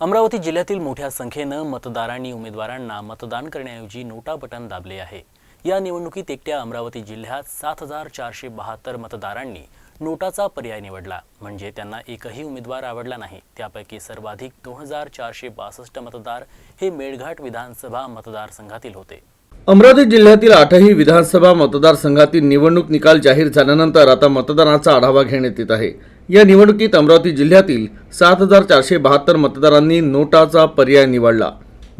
अमरावती जिल्ह्यातील मोठ्या संख्येनं मतदारांनी उमेदवारांना मतदान करण्याऐवजी नोटा बटन दाबले आहे. या निवडणुकीत एकट्या अमरावती जिल्ह्यात सात हजार चारशे बहात्तर मतदारांनी नोटाचा पर्याय निवडला. म्हणजे त्यांना एकही उमेदवार आवडला नाही. त्यापैकी सर्वाधिक दोन हजार चारशे बासष्ट मतदार हे मेळघाट विधानसभा मतदारसंघातील होते. अमरावती जिल्ह्यातील आठही विधानसभा मतदारसंघातील निवडणूक निकाल जाहीर झाल्यानंतर आता मतदानाचा आढावा घेण्यात येत आहे. या निवडणुकीत अमरावती जिल्ह्यातील सात हजार चारशे बहात्तर मतदारांनी नोटाचा पर्याय निवडला.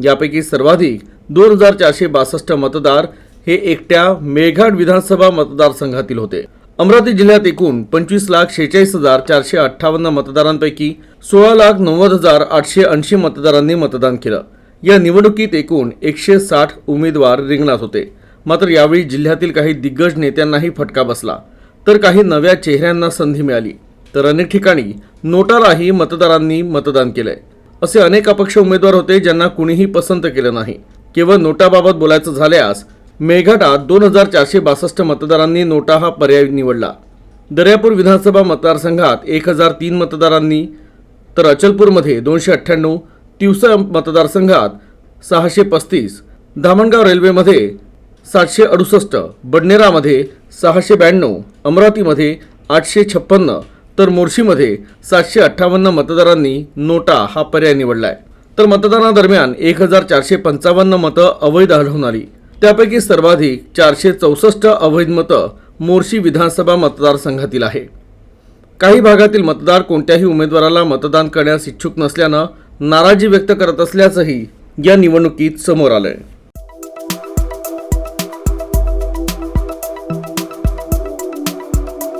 यापैकी सर्वाधिक दोन हजार चारशे बासष्ट मतदार हे एकट्या मेळघाट विधानसभा मतदारसंघातील होते. अमरावती जिल्ह्यात एकूण पंचवीस लाख शेहेचाळीस हजार चारशे अठ्ठावन्न मतदारांपैकी सोळा लाख नव्वद हजार आठशे ऐंशी मतदारांनी मतदान केलं. या निवडणुकीत एकूण एकशे साठ उमेदवार रिंगणात होते. मात्र यावेळी जिल्ह्यातील काही दिग्गज नेत्यांनाही फटका बसला. तर काही नव्या चेहऱ्यांना संधी मिळाली. तर अनेक ठिकाणी नोटालाही मतदारांनी मतदान केलंय. असे अनेक अपक्ष उमेदवार होते ज्यांना कुणीही पसंत केलं नाही. केवळ नोटाबाबत बोलायचं झाल्यास मेळघाटात दोन हजार चारशे बासष्ट मतदारांनी नोटा हा पर्याय निवडला. दर्यापूर विधानसभा मतदारसंघात एक हजार तीन मतदारांनी तर अचलपूरमध्ये दोनशे अठ्ठ्याण्णव तिवसा मतदारसंघात सहाशे पस्तीस धामणगाव रेल्वेमध्ये सातशे अडुसष्ट बडनेरामध्ये सहाशे ब्याण्णव अमरावतीमध्ये आठशे छप्पन्न तर मोर्शीमध्ये सातशे अठ्ठावन्न मतदारांनी नोटा हा पर्याय निवडलाय. तर मतदानादरम्यान एक हजार चारशे पंचावन्न मतं अवैध आढळून आली. त्यापैकी सर्वाधिक चारशे चौसष्ट अवैध मतं मोर्शी विधानसभा मतदारसंघातील आहे. काही भागातील मतदार कोणत्याही उमेदवाराला मतदान करण्यास इच्छुक नसल्यानं नाराजी व्यक्त करत असल्याचंही या निवडणुकीत समोर आलंय.